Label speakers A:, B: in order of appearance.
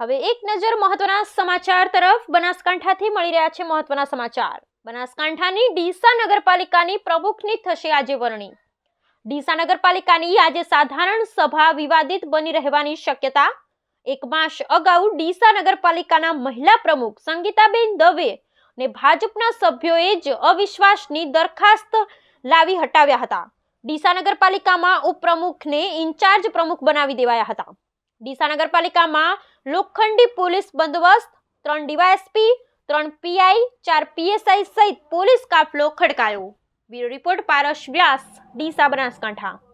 A: હવે એક નજર મહત્વના સમાચાર તરફ બનાસકાંઠાથી મળી રહ્યા છે મહત્વના સમાચાર. બનાસકાંઠાની ડીસા નગરપાલિકાની પ્રમુખની થશે આજે વરણી. ડીસા નગરપાલિકાની આજે સાધારણ સભા વિવાદિત બની રહેવાની શક્યતા. એક માસ અગાઉ ડીસા નગરપાલિકાના મહિલા પ્રમુખ સંગીતાબેન દવે ને ભાજપના સભ્યોએ જ અવિશ્વાસની દરખાસ્ત લાવી હટાવ્યા હતા. ડીસા નગરપાલિકામાં ઉપપ્રમુખને ઇન્ચાર્જ પ્રમુખ બનાવી દેવાયા હતા. ડીસા નગરપાલિકામાં લોખંડી પોલીસ બંદોબસ્ત, ત્રણ ડીવાયએસપી, ત્રણ પીઆઈ, ચાર પીએસઆઈ સહિત પોલીસ કાફલો ખડકાયો. બ્યુરો રિપોર્ટ પારસ વ્યાસ, ડી બનાસકાંઠા